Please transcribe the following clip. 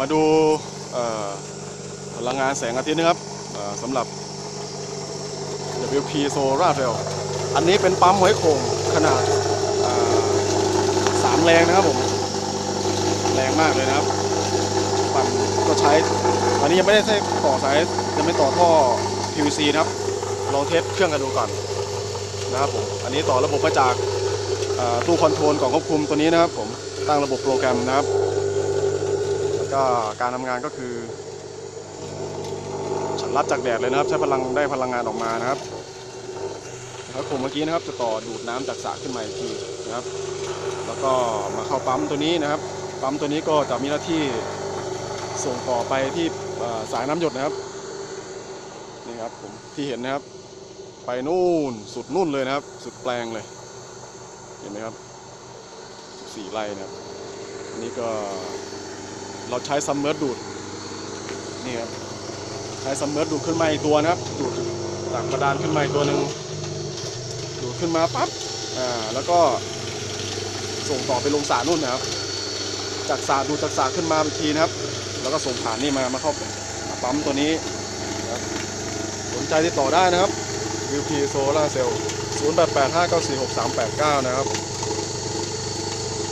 มาดูพลังงานแสงอาทิตย์นะครับสำหรับ WP Solar Cell อันนี้เป็นปั๊มไว้โครงขนาดสามแรงนะครับผม แรงมากเลยนะครับปั่นก็ใช้ อันนี้ยังไม่ได้ใช้ต่อสายยังไม่ต่อท่อ PVC นะครับ ลองเทสเครื่องกันดูก่อนนะครับผม อันนี้ต่อระบบมาจากตู้คอนโทรลกล่องควบคุมตัวนี้นะครับผม ตั้งระบบโปรแกรมนะครับ ก็การทำงานก็คือฉันรับจากแดดเลยนะครับ ใช้พลังได้พลังงานออกมานะครับแล้วผมเมื่อกี้นะครับ จะต่อดูดน้ำจากสระขึ้นมาอีกทีนะครับ แล้วก็มาเข้าปั๊มตัวนี้นะครับ ปั๊มตัวนี้ก็จะมีหน้าที่ส่งต่อไปที่สายน้ำหยดนะครับนี่ครับผมที่เห็นนะครับ ไปนู่นสุดนู่นเลยนะครับ สุดแปลงเลย เห็นไหมครับสี่ไร่นะครับนี่ก็ เราใช้ซัมเมอร์ดูดนี่ครับใช้ซัมเมอร์ดูดขึ้นมาอีกตัวนะครับ ดูดจากกระดานขึ้นมาอีกตัวหนึ่งดูดขึ้นมาปั๊บอ่าแล้วก็ส่งต่อไปลงสระนู่นนะครับ จากสระดูดจากสระขึ้นมาอีกทีนะครับ แล้วก็ส่งผ่านนี่มามาเข้าปั๊มตัวนี้นะครับสนใจติดต่อได้นะครับ UP Solar Cell 0885946389 นะครับ